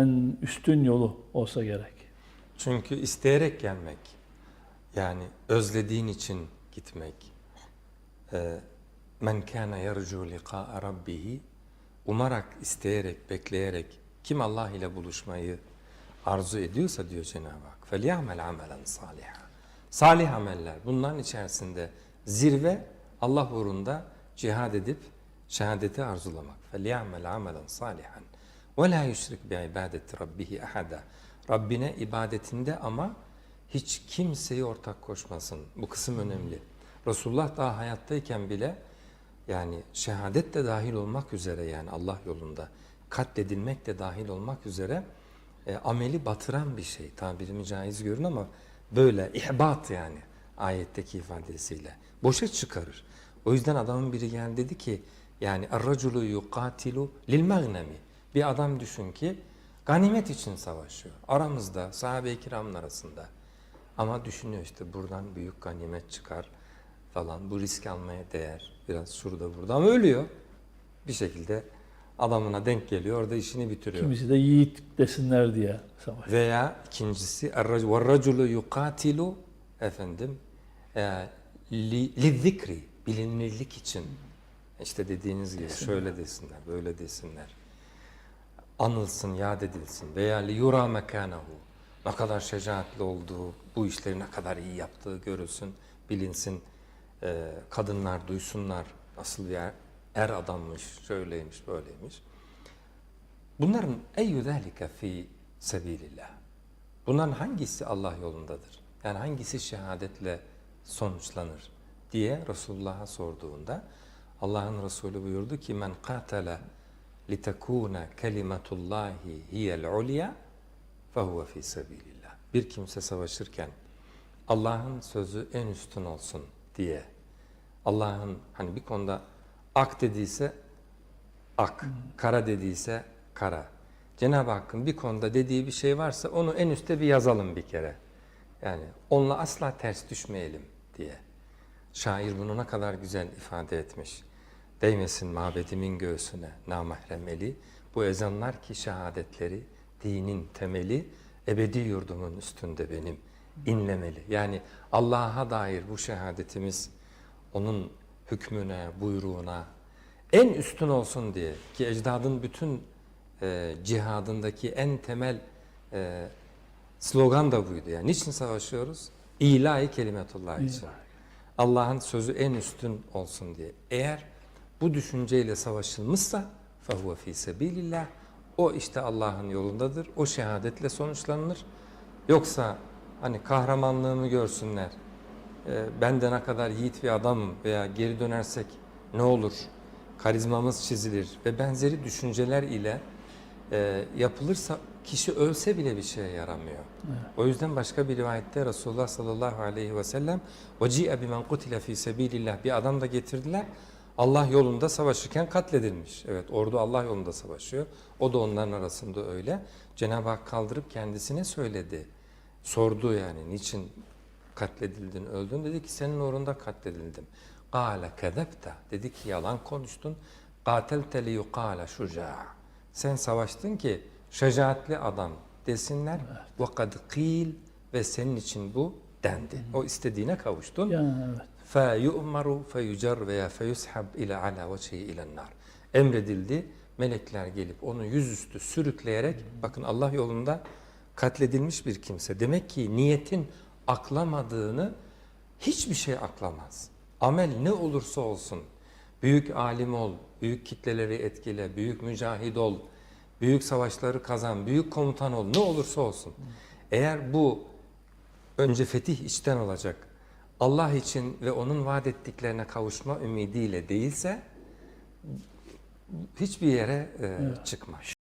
en üstün yolu olsa gerek. Çünkü isteyerek gelmek, yani özlediğin için gitmek. E, Men kana yercu liqa'a rabbih umarak, isteyerek, bekleyerek kim Allah ile buluşmayı arzu ediyorsa diyor Cenab-ı Hak. Felyamel amelen salihah. Salih ameller. Bunların içerisinde zirve Allah uğrunda cihad edip şehadeti arzulamak. Felyamel amelen salihan. وَلَا يُشْرِكْ بِعِبَادَةِ رَبِّهِ أَحَدًا Rabbine ibadetinde ama hiç kimseyi ortak koşmasın. Bu kısım önemli. Resulullah daha hayattayken bile yani şehadet de dahil olmak üzere yani Allah yolunda katledilmek de dahil olmak üzere e, ameli batıran bir şey. Tabirimi caiz görün ama böyle ihbat yani ayetteki ifadesiyle. Boşa çıkarır. O yüzden adamın biri geldi dedi ki yani er-raculu yuqatilu lil magnemi. Bir adam düşün ki ganimet için savaşıyor. Aramızda sahabe-i kiramın arasında. Ama düşünüyor işte buradan büyük ganimet çıkar falan. Bu risk almaya değer. Biraz şurada burada ama ölüyor. Bir şekilde adamına denk geliyor. Orada işini bitiriyor. Kimisi de yiğit desinler diye savaş. Veya ikincisi er-rac- وَالرَّجُلُ يُقَاتِلُ efendim e, li, zikri bilinirlik için işte dediğiniz gibi şöyle desinler, böyle desinler. Anılsın, yad edilsin veya li yura mekanahu ne kadar şecaatli olduğu, bu işleri ne kadar iyi yaptığı görülsün, bilinsin. E, kadınlar duysunlar nasıl bir er, er adammış, şöyleymiş, böyleymiş. Bunların eyyü zâlike fî sebilillah. Bunların hangisi Allah yolundadır? Yani hangisi şehadetle sonuçlanır diye Resulullah'a sorduğunda Allah'ın Resulü buyurdu ki men qatala litekuna kelimetullahi hiyel ulya fehuve fi sebilillah. Bir kimse savaşırken Allah'ın sözü en üstün olsun diye Allah'ın hani bir konuda ak dediyse ak, kara dediyse kara. Cenab-ı Hakk'ın bir konuda dediği bir şey varsa onu en üste bir yazalım bir kere. Yani onunla asla ters düşmeyelim diye. Şair bunu ne kadar güzel ifade etmiş. Değmesin mabedimin göğsüne namahrem eli. Bu ezanlar ki şehadetleri, dinin temeli, ebedi yurdumun üstünde benim inlemeli. Yani Allah'a dair bu şehadetimiz onun hükmüne, buyruğuna en üstün olsun diye ki ecdadın bütün e, cihadındaki en temel e, slogan da buydu. Yani niçin savaşıyoruz? İlahi kelimetullah için. Allah'ın sözü en üstün olsun diye. Eğer bu düşünceyle savaşılmışsa فَهُوَ ف۪ي سَب۪يلillah O işte Allah'ın yolundadır. O şehadetle sonuçlanır. Yoksa hani kahramanlığımı görsünler, e, ben de ne kadar yiğit bir adamım veya geri dönersek ne olur, karizmamız çizilir ve benzeri düşünceler ile e, yapılırsa kişi ölse bile bir şeye yaramıyor. O yüzden başka bir rivayette Resulullah sallallahu aleyhi ve sellem وَجِيَ بِمَنْ قُتِلَ ف۪ي سَب۪يلillah Bir adam da getirdiler. Allah yolunda savaşırken katledilmiş. Evet ordu Allah yolunda savaşıyor. O da onların arasında öyle. Cenab-ı Hak kaldırıp kendisine söyledi. Sordu yani niçin katledildin, öldün? Dedi ki senin uğrunda katledildim. Kâle kezebte. Dedi ki yalan konuştun. Kâtelte li yukâle şuca'a. Sen savaştın ki şecaatli adam desinler. Ve kad kîl ve senin için bu dendi. O istediğine kavuştun. Yani evet. فَيُؤْمَرُ فَيُجَرْ veya فَيُسْحَبْ ile ala وَجْهِ ile nar. Emredildi. Melekler gelip onu yüzüstü sürükleyerek bakın Allah yolunda katledilmiş bir kimse. Demek ki niyetin aklamadığını hiçbir şey aklamaz. Amel ne olursa olsun büyük alim ol, büyük kitleleri etkile, büyük mücahid ol, büyük savaşları kazan, büyük komutan ol ne olursa olsun. Eğer bu önce fetih içten olacak. Allah için ve onun vaat ettiklerine kavuşma ümidiyle değilse hiçbir yere e, çıkma.